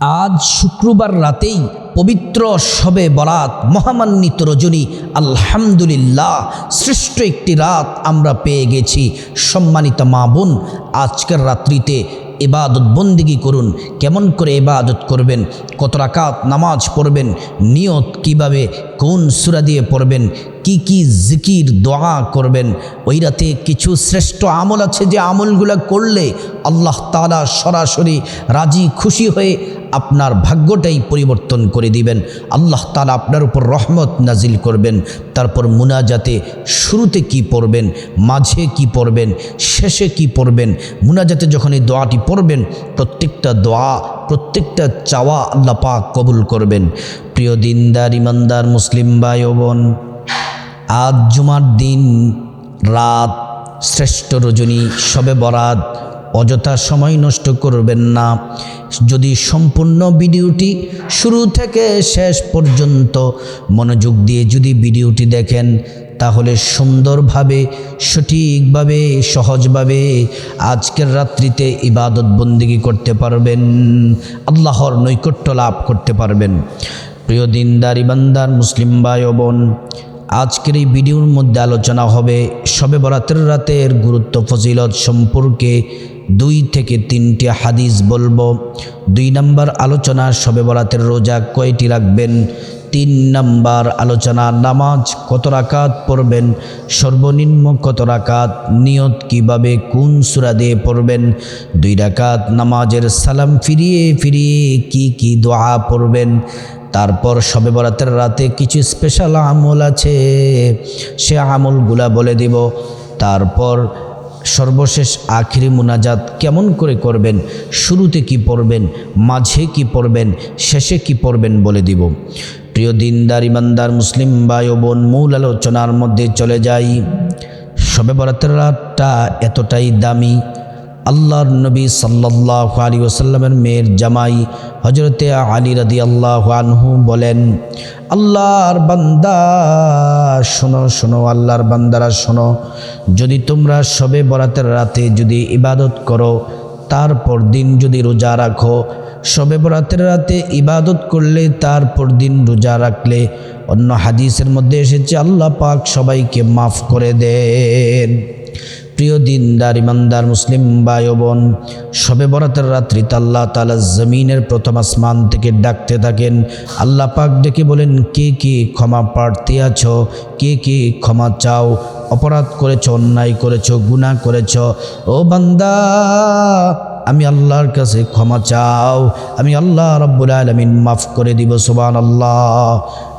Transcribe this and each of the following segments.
আজ শুক্রবার রাতেই পবিত্র সবে বরাত মহামান্বিত রজনী আলহামদুলিল্লাহ শ্রেষ্ঠ একটি রাত আমরা পেয়ে গেছি। সম্মানিত মা বোন, আজকের রাত্রিতে এবাদত বন্দিগি করুন। কেমন করে এবাদত করবেন? কত রাকাত নামাজ পড়বেন? নিয়ত কীভাবে কোন সুরা দিয়ে পড়বেন? কি কি জিকির, দোয়া করবেন? ওই রাতে কিছু শ্রেষ্ঠ আমল আছে যে আমলগুলো করলে আল্লাহ তালা সরাসরি রাজি, খুশি হয়ে আপনার ভাগ্যটাই পরিবর্তন করে দিবেন। আল্লাহ তালা আপনার উপর রহমত নাজিল করবেন। তারপর মুনাজাতে শুরুতে কি পড়বেন? মাঝে কি পড়বেন? শেষে কি পড়বেন? মুনাজাতে যখন এই দোয়াটি পড়বেন, প্রত্যেকটা দোয়া, প্রত্যেকটা চাওয়া আল্লাহ পাক কবুল করবেন। প্রিয় দিনদার, ইমানদার মুসলিম ভাই ও বোন, আজ জুমার দিন, রাত শ্রেষ্ঠ রজনী, সবে বরাত, অযথা সময় নষ্ট করবেন না। যদি সম্পূর্ণ ভিডিওটি শুরু থেকে শেষ পর্যন্ত মনোযোগ দিয়ে যদি ভিডিওটি দেখেন, তাহলে সুন্দরভাবে, সঠিকভাবে, সহজভাবে আজকের রাত্রিতে ইবাদত বন্দিগি করতে পারবেন, আল্লাহর নৈকট্য লাভ করতে পারবেন। প্রিয় দিনদার ইমানদার মুসলিম ভাই বোন, আজকের এই ভিডিওর মধ্যে আলোচনা হবে শবে বরাতের রাতের গুরুত্ব ফজিলত সম্পর্কে দুই থেকে তিনটি হাদিস বলব। দুই নম্বর আলোচনা শবে বরাতের রোজা কয়টি রাখবেন? তিন নাম্বার আলোচনা, নামাজ কত রাকাত পড়বেন? সর্বনিম্ন কত রাকাত? নিয়ত কীভাবে কোন সুরা দিয়ে পড়বেন? দুই রাকাত নামাজের সালাম ফিরিয়ে ফিরিয়ে কি কি দোয়া পড়বেন? তারপর সবে বরাতের রাতে কিছু স্পেশাল আমল আছে, সে আমলগুলা বলে দিব। তারপর সর্বশেষ আখিরি মুনাজাত কেমন করে করবেন? শুরুতে কি পড়বেন? মাঝে কি পড়বেন? শেষে কি পড়বেন বলে দিব। প্রিয় দিনদার, ইমানদার, মুসলিম ভাই ও বোন, মূল আলোচনার মধ্যে চলে যাই। সবে বরাতের রাতটা এতটাই দামি। আল্লাহর নবী সাল্লাহ আলী ওসাল্লামের মেয়ের জামাই হজরতে আলী রাদি আল্লাহ আনহু বলেন, আল্লাহর বান্দা, শোনো শোনো, আল্লাহর বান্দারা শোনো, যদি তোমরা সবে বরাতের রাতে যদি ইবাদত করো তারপর দিন যদি রোজা রাখো শবে বরাতের রাতে ইবাদত করলে তারপর দিন রোজা রাখলে, অন্য হাদিসের মধ্যে এসেছে, আল্লাহ পাক সবাইকে মাফ করে দেন। প্রিয় দিনদার, ইমানদার, মুসলিম ভাই বোন, সবে বরাতের রাত্রিতে আল্লাহ তালা জমিনের প্রথম আসমান থেকে ডাকতে থাকেন। আল্লাহ পাক ডেকে বলেন, কে কে ক্ষমা প্রার্থী আছো? কে কে ক্ষমা চাও? অপরাধ করেছ, অন্যায় করেছ, গুনাহ করেছ? ও বান্দা, আমি আল্লাহর কাছে ক্ষমা চাও। আমি আল্লাহ রব্বুল আলমিন মাফ করে দিব সোবান আল্লাহ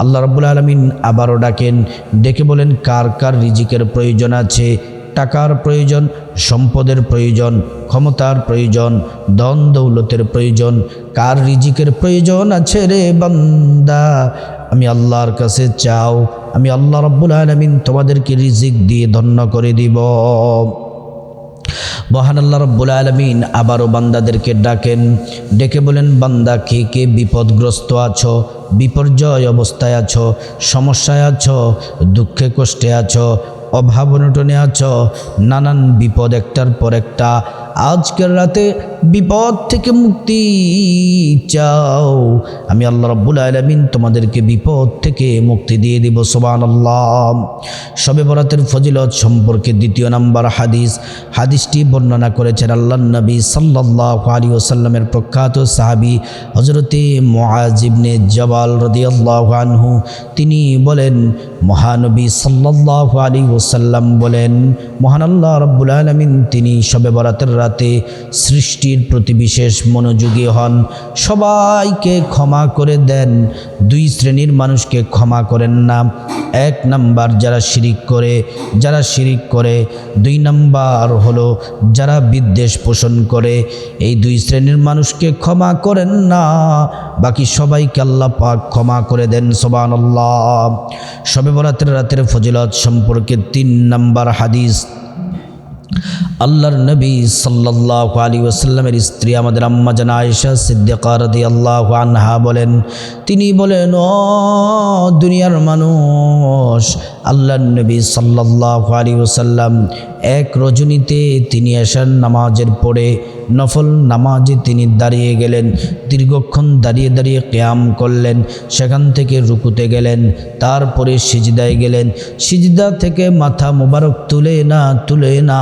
আল্লাহ রব্বুল আলমিন আবারও ডাকেন, ডেকে বলেন, কার কার রিজিকের প্রয়োজন আছে? টাকার প্রয়োজন, সম্পদের প্রয়োজন, ক্ষমতার প্রয়োজন দন দৌলতের প্রয়োজন, কার রিজিকের প্রয়োজন আছে রে বান্দা? আমি আল্লাহর কাছে চাও, আমি আল্লাহ রব্বুল আলমিন তোমাদেরকে রিজিক দিয়ে ধন্য করে দিব। মহান আল্লাহ রব্বুল আলমিন আবারও বান্দাদেরকে ডাকেন, ডেকে বলেন, বান্দা, কে কে বিপদগ্রস্ত আছো, বিপর্যয় অবস্থায় আছো, সমস্যায় আছো, দুঃখে কষ্টে আছো অভাব অনটনে আছো নানান বিপদ একটার পর একটা আজকের রাতে বিপদ থেকে মুক্তি চাও। আমি আল্লাহ রব্বুল আলমিন তোমাদেরকে বিপদ থেকে মুক্তি দিয়ে দিব সোবান আল্লাহ সবে বরাতের ফজিলত সম্পর্কে দ্বিতীয় নাম্বার হাদিস। হাদিসটি বর্ণনা করেছেন আল্লাহ নবী সাল্লাহ আলী ওসাল্লামের প্রখ্যাত সাহাবি হজরতে মহাজিবনে জবাল রদি আনহু। তিনি বলেন, মহানবী সাল্লাহ আলী ওসাল্লাম বলেন, মহান আল্লাহ রব্বুল আলমিন তিনি সবে বরাতের রাতে সৃষ্টির প্রতি বিশেষ মনোযোগী হন। সবাইকে ক্ষমা করে দেন। দুই শ্রেণির মানুষকে ক্ষমা করেন না। এক নাম্বার যারা শিরিক করে, যারা শিরিক করে। দুই নাম্বার হলো যারা বিদ্বেষ পোষণ করে। এই দুই শ্রেণির মানুষকে ক্ষমা করেন না। বাকি সবাইকে আল্লাহ পাক ক্ষমা করে দেন সোবান আল্লাহ সবে বরাতের রাতের ফজিলত সম্পর্কে তিন নাম্বার হাদিস। আল্লাহর নবী সাল্লাহ আলী ওসাল্লামের স্ত্রী আমাদের আম্মা জানা আয়েশা সিদ্দিকা রদি আল্লাহ আনহা বলেন, তিনি বলেন, ও দুনিয়ার মানুষ, আল্লাহর নবী সাল্লাহ আলী ওসাল্লাম এক রজনীতে তিনি এসার নামাজের পরে নফল নামাজে তিনি দাঁড়িয়ে গেলেন, দীর্ঘক্ষণ দাঁড়িয়ে দাঁড়িয়ে ক্যাম করলেন, সেখান থেকে রুকুতে গেলেন, তারপরে সিজদায় গেলেন, সিজদা থেকে মাথা মোবারক তুলে না তুলে না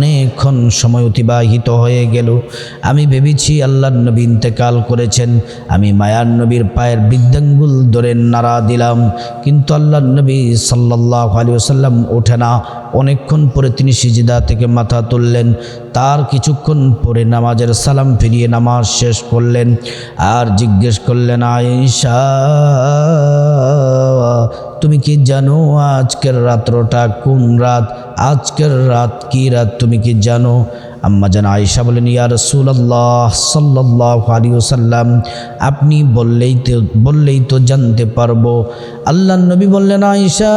অনেকক্ষণ সময় অতিবাহিত হয়ে গেল। আমি ভেবেছি আল্লাহর নবী ইন্তেকাল করেছেন। আমি মায়ার নবীর পায়ের বৃদ্ধাঙ্গুল ধরে নাড়া দিলাম। কিন্তু আল্লাহর নবী সাল্লাহ আলী ওসাল্লাম ওঠে না। অনেকক্ষণ পরে তিনি সিজিদা থেকে মাথা তুললেন। তার কিছুক্ষণ পরে নামাজের সালাম ফিরিয়ে নামাজ শেষ করলেন। আর জিজ্ঞেস করলেন, আয়েশা তুমি কি জানো আজকের রাত্রটা কোন রাত? আজকের রাত কি রাত তুমি কি জানো? আম্মা জান আয়েশা বলেন, ইয়া রসুল্লাহ সাল্লাহ আলী ওসাল্লাম আপনি বললেই তো বললেই তো জানতে পারব। আল্লাহ নবী বললেন, আয়েশা,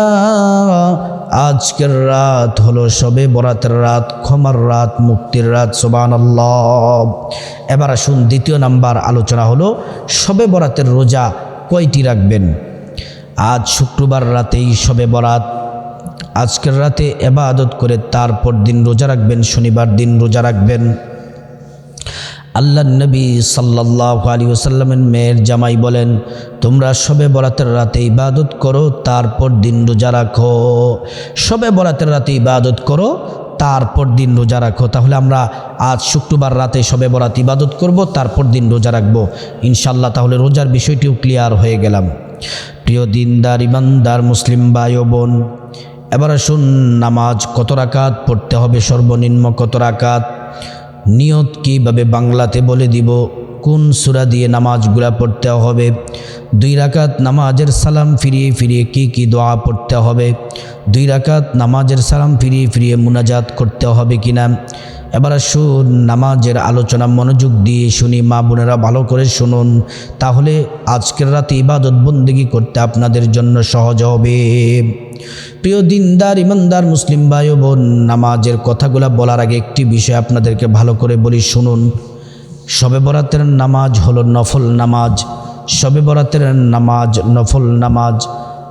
আজকের রাত হলো সবে বরাতের রাত, ক্ষমার রাত, মুক্তির রাত সোবান এবার আসুন, দ্বিতীয় নাম্বার আলোচনা হলো, সবে বরাতের রোজা কয়টি রাখবেন? আজ শুক্রবার রাতেই সবে বরাত। আজকের রাতে এবাদত করে তারপর দিন রোজা রাখবেন, শনিবার দিন রোজা রাখবেন। আল্লাহ নবী সাল্লাহ আলী ওসাল্লামের মেয়ের জামাই বলেন, তোমরা সবে বরাতের রাতে ইবাদত করো, তারপর দিন রোজা রাখো। সবে বরাতের রাতে ইবাদত করো, তারপর দিন রোজা রাখো। তাহলে আমরা আজ শুক্রবার রাতে সবে বরাত ইবাদত করব, তারপর দিন রোজা রাখব। ইনশাল্লাহ তাহলে রোজার বিষয়টিও ক্লিয়ার হয়ে গেলাম। প্রিয় দিনদার, ইমানদার মুসলিম ভাই বোন, এবার আসুন নামাজ কত রাকাত পড়তে হবে, সর্বনিম্ন কত রাকাত? নিয়ত কীভাবে বাংলাতে বলে দিব? কোন সুরা দিয়ে নামাজগুলা পড়তে হবে? দুই রাকাত নামাজের সালাম ফিরিয়ে ফিরিয়ে কি কি দোয়া পড়তে হবে? দুই রাকাত নামাজের সালাম ফিরিয়ে ফিরিয়ে মুনাজাত করতে হবে কিনা? এবার আসুন নামাজের আলোচনা, মনোযোগ দিয়ে শুনি, মা বোনেরা ভালো করে শুনুন। তাহলে আজকের রাতে ইবাদত বন্দিগি করতে আপনাদের জন্য সহজ হবে। প্রিয় দিনদার, ইমানদার মুসলিম ভাই বোন নামাজের কথাগুলো বলার আগে একটি বিষয় আপনাদেরকে ভালো করে বলি, শুনুন। শবে বরাতের নামাজ হলো নফল নামাজ। শবে বরাতের নামাজ নফল নামাজ।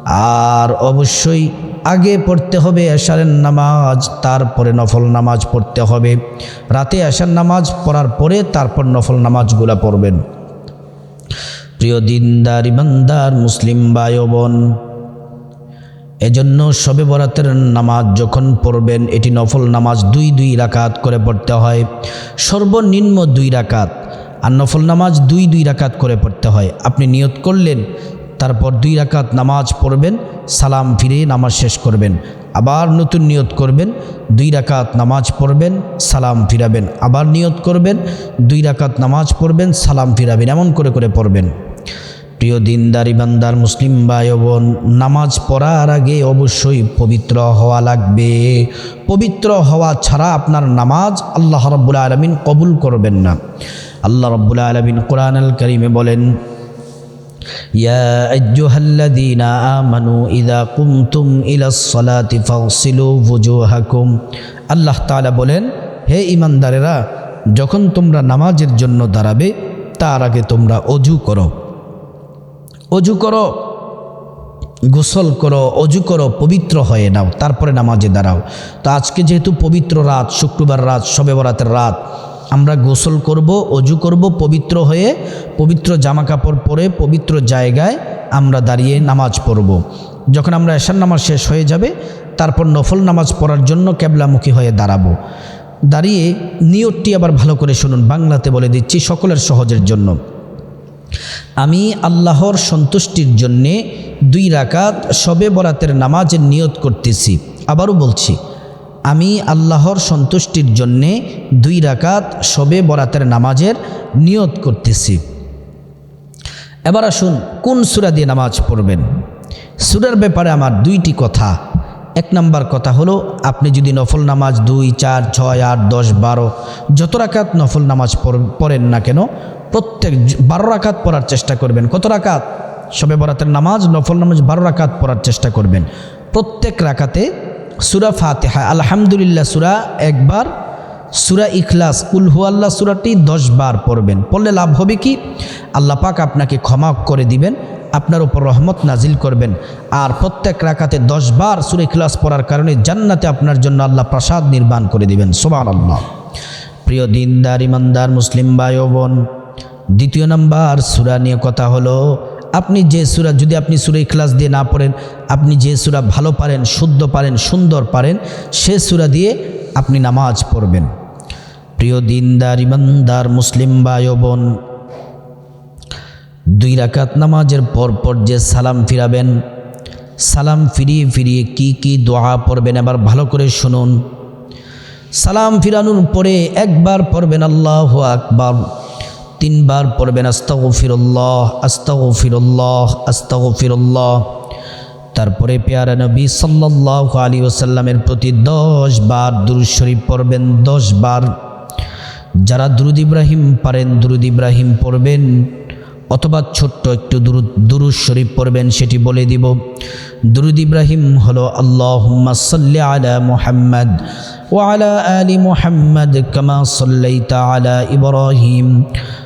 আর অবশ্যই আগে পড়তে হবে এশারের নামাজ, তারপরে নফল নামাজ পড়তে হবে। রাতে এশার নামাজ পড়ার পরে তারপর নফল নামাজগুলা পড়বেন। প্রিয় দিনদার, ইমানদার, মুসলিম বায়বন এজন্য শবে বরাতের নামাজ যখন পড়বেন, এটি নফল নামাজ দুই দুই রাকাত করে পড়তে হয়। সর্বনিম্ন দুই রাকাত। আর নফল নামাজ দুই দুই রাকাত করে পড়তে হয়। আপনি নিয়ত করলেন তারপর দুই রাকাত নামাজ পড়বেন, সালাম ফিরে নামাজ শেষ করবেন, আবার নতুন নিয়ত করবেন, দুই রাকাত নামাজ পড়বেন, সালাম ফিরাবেন, আবার নিয়ত করবেন, দুই রাকাত নামাজ পড়বেন, সালাম ফিরাবেন, এমন করে করে পড়বেন। প্রিয় দিনদার ইমানদার মুসলিম ভাই বোন নামাজ পড়ার আগে অবশ্যই পবিত্র হওয়া লাগবে। পবিত্র হওয়া ছাড়া আপনার নামাজ আল্লাহ রব্বুল আলমিন কবুল করবেন না। আল্লাহ রব্বুল আলমিন কোরআন আল করিমে বলেন يا أيها الذين آمنوا إذا قمتم إلى الصلاة فاغسلوا وجوهكم আল্লাহ তাআলা বলেন হে ইমানদারেরা যখন তোমরা নামাজের জন্য দাঁড়াবে তার আগে তোমরা অজু করো অজু করো গোসল করো অজু করো পবিত্র হয়ে নাও তারপরে নামাজে দাঁড়াও তো আজকে যেহেতু পবিত্র রাত শুক্রবার রাত শবে বরাতের রাত আমরা গোসল করব, অজু করব, পবিত্র হয়ে পবিত্র জামা কাপড় পরে পবিত্র জায়গায় আমরা দাঁড়িয়ে নামাজ পড়ব। যখন আমরা এশার নামাজ শেষ হয়ে যাবে, তারপর নফল নামাজ পড়ার জন্য ক্যাবলামুখী হয়ে দাঁড়াবো। দাঁড়িয়ে নিয়তটি আবার ভালো করে শুনুন, বাংলাতে বলে দিচ্ছি, সকলের সহজের জন্য। আমি আল্লাহর সন্তুষ্টির জন্যে দুই রাকাত শবে বরাতের নামাজের নিয়ত করতেছি। আবারও বলছি আমি আল্লাহর সন্তুষ্টির জন্যে দুই রাকাত শবে বরাতের নামাজের নিয়ত করতেছি। এবার আসুন, কোন সুরা দিয়ে নামাজ পড়বেন? সুরার ব্যাপারে আমার দুইটি কথা। এক নাম্বার কথা হলো, আপনি যদি নফল নামাজ দুই, চার, ছয়, আট, দশ, বারো, যত রাকাত নফল নামাজ পড়- পড়েন না কেন, প্রত্যেক বারো রাকাত পড়ার চেষ্টা করবেন। কত রাকাত? সবে বরাতের নামাজ, নফল নামাজ বারো রাকাত পড়ার চেষ্টা করবেন। প্রত্যেক রাকাতে সুরা ফাতেহা, আলহামদুলিল্লাহ সুরা একবার, সুরা ইখলাস কুলহু আল্লাহ সুরাটি দশ বার পড়বেন। পড়লে লাভ হবে কি? আল্লাহ পাক আপনাকে ক্ষমা করে দিবেন, আপনার উপর রহমত নাজিল করবেন। আর প্রত্যেক রাখাতে দশ বার সুরা ইখলাস পড়ার কারণে জান্নাতে আপনার জন্য আল্লাহ প্রসাদ নির্মাণ করে দিবেন। সোমান আল্লাহ প্রিয় দিনদার, ইমানদার, মুসলিম ভাই ও বোন, দ্বিতীয় নাম্বার সুরা নিয়ে কথা হলো আপনি যে সুরা, যদি আপনি সুরা ইখলাস দিয়ে না পড়েন, আপনি যে সুরা ভালো পারেন, শুদ্ধ পারেন, সুন্দর পারেন, সে সুরা দিয়ে আপনি নামাজ পড়বেন। প্রিয় দিনদার ইমানদার মুসলিম ভাই ও বোন দুই রাকাত নামাজের পর পর যে সালাম ফিরাবেন, সালাম ফিরিয়ে ফিরিয়ে কি কি দোয়া পড়বেন এবার ভালো করে শুনুন। সালাম ফিরানোর পরে একবার পড়বেন আল্লাহ আকবার। তিনবার পড়বেন আস্তাও ফিরল্লাহ আস্তাও ফিরল্লাহ আস্তাও ফিরল্লাহ তারপরে পেয়ারা নবী সাল্লাহ আলী ওসাল্লামের প্রতি দশ বার দুরুদ শরীফ পড়বেন, দশ বার। যারা দুরুদ ইব্রাহিম পারেন, দুরুদ ইব্রাহিম পড়বেন, অথবা ছোট্ট একটু দুরু দুরুদ শরীফ পড়বেন, সেটি বলে দিব। দুরুদ ইব্রাহিম হলো আল্লাহ সাল্লি আলা মোহাম্মদ ওয়ালা আলী মোহাম্মদ কামা সাল্লাইতা আলা ইব্রাহিম।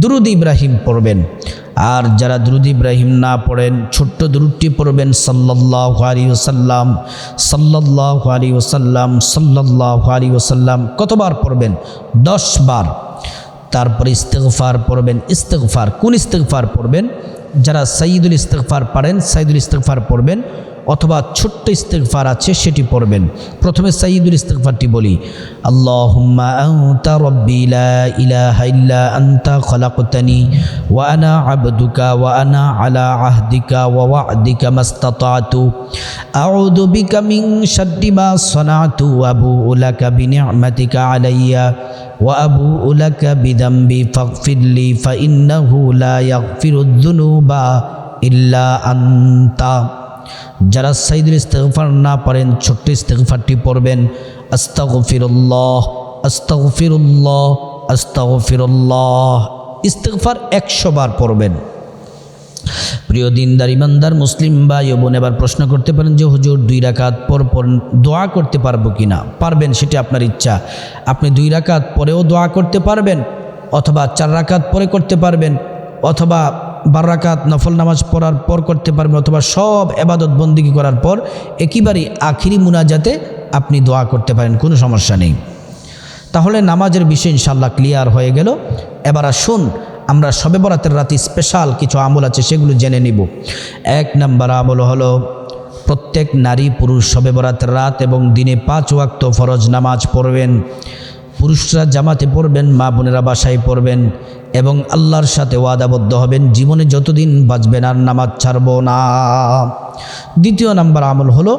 দুরুদ ইব্রাহিম পড়বেন। আর যারা দুরুদ ইব্রাহিম না পড়েন, ছোট্ট দুরুদটি পড়বেন সাল্লাহ আলী ওসাল্লাম সাল্লাহ আলী ওসাল্লাম সাল্লাহ আলী ওসাল্লাম কতবার পড়বেন? দশ বার তারপরে ইস্তেকফার পড়বেন ইস্তেকফার কোন ইস্তেকফার পড়বেন? যারা সাইদুল ইস্তেকফার পারেন সাইদুল ইস্তেকফার পড়বেন। অথবা ছোট্ট ইস্তেগফার আছে সেটি পড়বেন প্রথমে সাইদুল ইস্তেগফারটি বলি আল্লাহুম্মা আনতা রব্বি লা ইলাহা ইল্লা আনতা খলাকতানি ওয়া আনা আবদুকা ওয়া আনা আলা আহদিকা ওয়া ওয়া'দিকা মাস্তাতাতু আউযু বিকা মিন শাররি মা সানাতু ওয়া আবুউ লাকা বিনি'মাতিকা আলাইয়া وأبوء لك بذنبي فاغفر لي فإنه لا يغفر الذنوب إلا أنت যারা সাইদুল ইস্তেগফার না পারেন, ছোট্ট ইস্তেগফারটি পড়বেন। আস্তাগফিরুল্লাহ আস্তাগফিরুল্লাহ আস্তাগফিরুল্লাহ। ইস্তেগফার একশো বার পড়বেন। প্রিয় দিনদার, ইমানদার, মুসলিম বা বোন, এবার প্রশ্ন করতে পারেন যে, হুজুর, দুই রাকাত পর পর দোয়া করতে পারব কি না? পারবেন, সেটি আপনার ইচ্ছা। আপনি দুই রাকাত পরেও দোয়া করতে পারবেন, অথবা চার রাকাত পরে করতে পারবেন, অথবা বার রাকাত নফল নামাজ পড়ার পর করতে পারবেন অথবা সব এবাদত বন্দিগি করার পর একেবারেই আখিরি মুনাজাতে আপনি দোয়া করতে পারেন, কোনো সমস্যা নেই। তাহলে নামাজের বিষয় ইনশাল্লাহ ক্লিয়ার হয়ে গেল। এবার আসুন, আমরা সবে বরাতের রাতে স্পেশাল কিছু আমল আছে, সেগুলো জেনে নিব। এক নাম্বার আমল হলো, প্রত্যেক নারী পুরুষ সবে বরাতের রাত এবং দিনে পাঁচ ওয়াক্ত ফরজ নামাজ পড়বেন। পুরুষরা জামাতে পড়বেন, মা বোনেরা বাসায় পড়বেন। এবং আল্লাহর সাথে ওয়াদাবদ্ধ হবেন। জীবনে যতদিন বাঁচবেন আর নামাজ ছাড়ব না। দ্বিতীয় নাম্বার আমল হলো,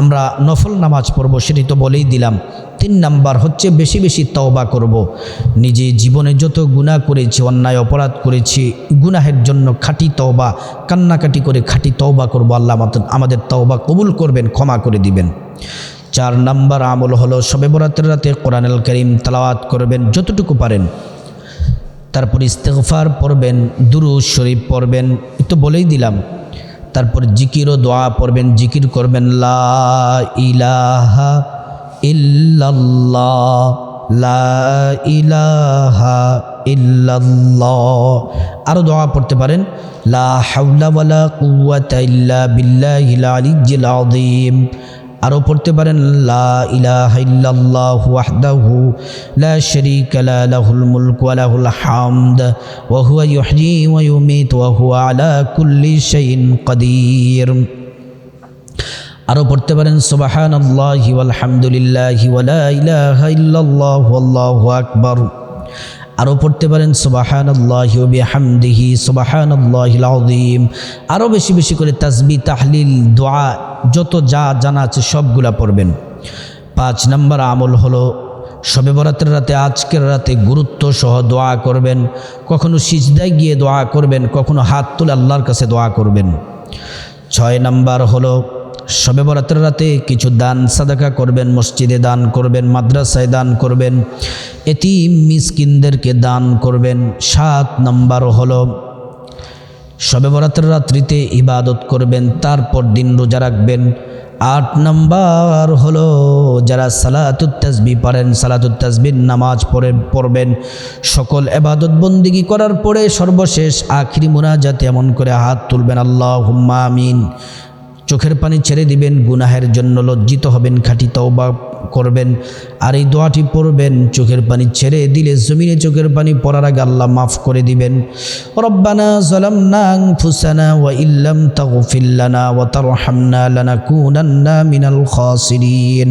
আমরা নফল নামাজ পড়ব, সেটি তো বলেই দিলাম। তিন নাম্বার হচ্ছে বেশি বেশি তওবা করব। নিজে জীবনে যত গুনাহ করেছি, অন্যায়, অপরাধ করেছি, গুনাহের জন্য খাঁটি তওবা, কান্নাকাটি করে খাঁটি তওবা করব, আল্লাহ আমাদের তওবা কবুল করবেন, ক্ষমা করে দিবেন। চার নাম্বার আমল হলো, সবে বরাতের রাতে কোরআনুল করিম তালাওয়াত করবেন, যতটুকু পারেন। তারপর ইস্তেগফার পড়বেন দুরু শরীফ পড়বেন তো বলেই দিলাম। তারপর জিকির ও দোয়া পড়বেন, জিকির করবেন, লা ইলাহা লা ইলাহা আরও দোয়া পড়তে পারেন, লা হাওলা ওয়ালা কুওয়াতা ইল্লা আরও পড়তে পারেন, লা ইলাহা ইল্লাল্লাহু ওয়াহদাহু লা শারীকা লা, লাহুল লাহুল হামদ ওয়া হুয়া কুল্লি শাইইন কাদির। আরও পড়তে পারেন, সুবহানাল্লাহি ওয়ালহামদুলিল্লাহি ওয়া লা ইলাহা ইল্লাল্লাহু আল্লাহু আকবার। আরও পড়তে পারেন, সুবাহানাল্লাহি ওয়া বিহামদিহি সুবহানাল্লাহিল আযীম। আরও বেশি বেশি করে তাসবিহ, তাহলিল, দোয়া যত যা জানা আছে সবগুলা পড়বেন। পাঁচ নম্বর আমল হলো শবে বরাতের রাতে, আজকের রাতে গুরুত্ব সহ দোয়া করবেন। কখনো সিজদায় গিয়ে দোয়া করবেন, কখনো হাত তুলে আল্লাহর কাছে দোয়া করবেন। ছয় নাম্বার হলো, সবে বরাতের রাতে কিছু দান সাদাকা করবেন, মসজিদে দান করবেন, মাদ্রাসায় দান করবেন এটি মিসকিনদেরকে দান করবেন। সাত নম্বর হলো সবে রাত্রিতে ইবাদত করবেন, তারপর দিন রোজা রাখবেন। আট নম্বর হলো, যারা সালাতুত তাসবি পারেন, সালাতুত নামাজ পড়ে, পড়বেন। সকল এবাদত বন্দিগি করার পরে সর্বশেষ আখিরি মোনাজাতে এমন করে হাত তুলবেন আল্লাহ হুম্মা আমিন। চোখের পানি ছেড়ে দিবেন, গুনাহের জন্য লজ্জিত হবেন, খাঁটি তওবা করবেন। আর এই দোয়াটি পড়বেন, চোখের পানি ছেড়ে দিলে জমিনে চোখের পানি পড়ার আগে আল্লাহ মাফ করে দিবেন। রব্বানা ফুসানা ইল্লাম লানা মিনাল খাসিরিন।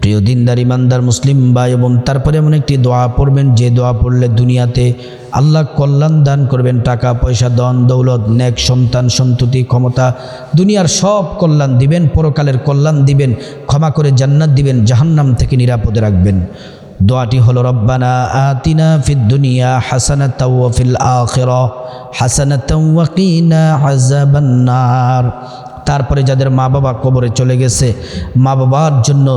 প্রিয় দিনদার, ইমানদার, মুসলিম ভাই এবং তারপরে এমন একটি দোয়া পড়বেন, যে দোয়া পড়লে দুনিয়াতে আল্লাহ কল্যাণ দান করবেন, টাকা, পয়সা দন দৌলত, নেক, সন্তান, সন্ততি, ক্ষমতা, দুনিয়ার সব কল্যাণ দিবেন, পরকালের কল্যাণ দিবেন, ক্ষমা করে জান্নাত দিবেন, জাহান্নাম থেকে নিরাপদে রাখবেন। দোয়াটি হলো, রব্বানা আতিনা ফিদ দুনিয়া হাসানাতাও ওয়া ফিল আখিরা হাসানাতাও ওয়া কিনা আযাবান্নার তারপরে যাদের মা বাবা কবরে চলে গেছে, মা বাবার জন্য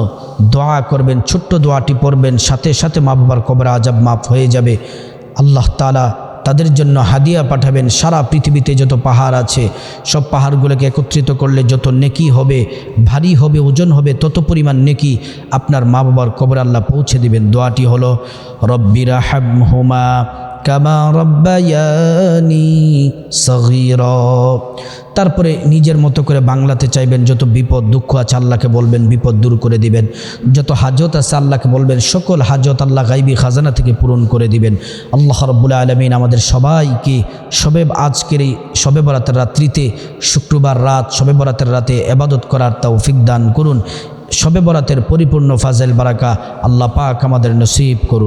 দোয়া করবেন, ছোট্ট দোয়াটি পড়বেন, সাথে সাথে মা বাবার কবরে আজাব মাফ হয়ে যাবে। আল্লাহ তালা তাদের জন্য হাদিয়া পাঠাবেন, সারা পৃথিবীতে যত পাহাড় আছে, সব পাহাড়গুলোকে একত্রিত করলে যত নেকি হবে, ভারী হবে, ওজন হবে, তত পরিমাণ নেকি আপনার মা বাবার কবর আল্লাহ পৌঁছে দিবেন। দোয়াটি হলো রব্বিরা হুমা কামা রব্বায়ানি তারপরে নিজের মতো করে বাংলাতে চাইবেন, যত বিপদ দুঃখ আছে আল্লাহকে বলবেন, বিপদ দূর করে দিবেন। যত হাজত আছে আল্লাহকে বলবেন, সকল হাজত আল্লাহ গাইবি খাজানা থেকে পূরণ করে দিবেন। আল্লাহ রব্বুল্লা আলমিন আমাদের সবাইকে সবে আজকের এই সবে বরাতের রাত্রিতে শুক্রবার রাত, সবে বরাতের রাতে এবাদত করার তৌফিক দান করুন। সবে বরাতের পরিপূর্ণ ফাজেল বারাকা আল্লাহ পাক আমাদের নসিব করুন।